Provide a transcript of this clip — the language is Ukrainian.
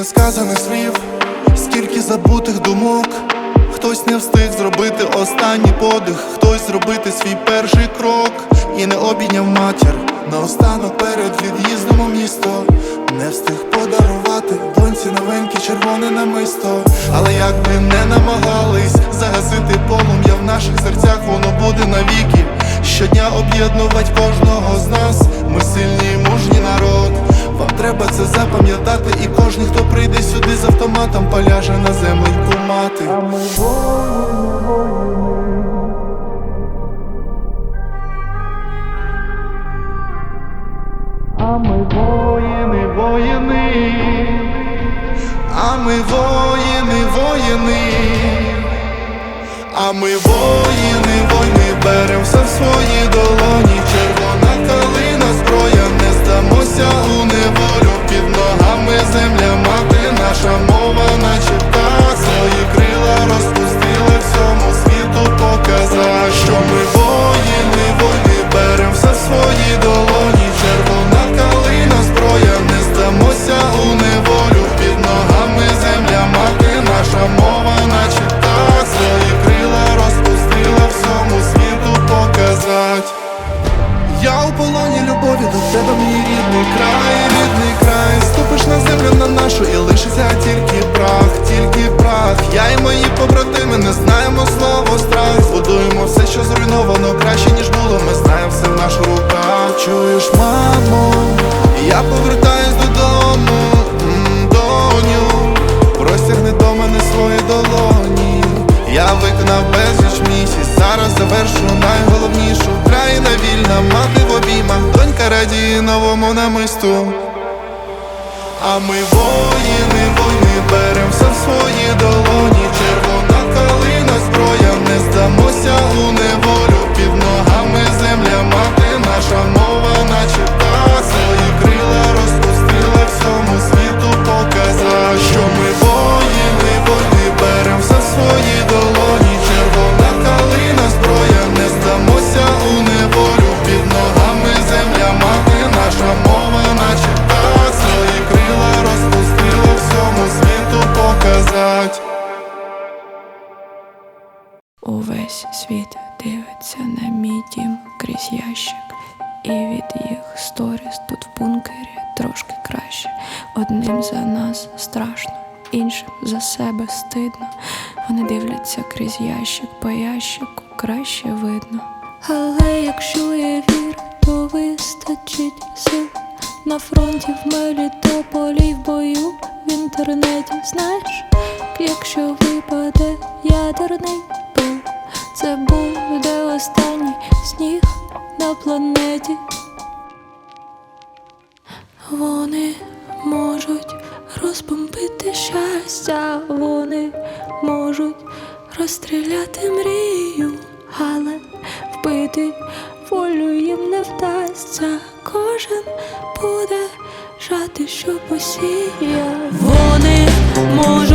Несказаних слів, скільки забутих думок. Хтось не встиг зробити останній подих, хтось зробити свій перший крок і не обійняв матір. Наостанок перед від'їздом у місто не встиг подарувати доньці новеньке червоне намисто. Але як би не намагались загасити полум'я в наших серцях, воно буде навіки. Щодня об'єднувати кожного з нас. Ми сильні і мужні народ. Вам треба це запам'ятати, і кожен, хто прийде сюди з автоматом, поляже на земленьку мати. А ми воїни, воїни, а ми воїни, воїни, а ми воїни, воїни, берем мова, наче долоні. Я виконав безліч місяць, зараз завершу найголовнішу Країна вільна, мати в обіймах, донька радіє новому намисту. А ми воїни, берем все в свої долоні. Червона калина, зброя, не здамося у неволю. Увесь світ дивиться на мій дім крізь ящик, і від їх сторіс тут в бункері трошки краще. Одним за нас страшно, іншим за себе стидно. Вони дивляться крізь ящик, по ящику краще видно. Але якщо є віра, то вистачить сил на фронті в Мелітополі в бою в інтернеті. Знаєш, якщо випаде ядерний пил, це буде останній сніг на планеті. Вони можуть розбомбити щастя, вони можуть розстріляти мрію, але вбити волю їм не вдасться. Кожен буде жати, що посіяв. Вони можуть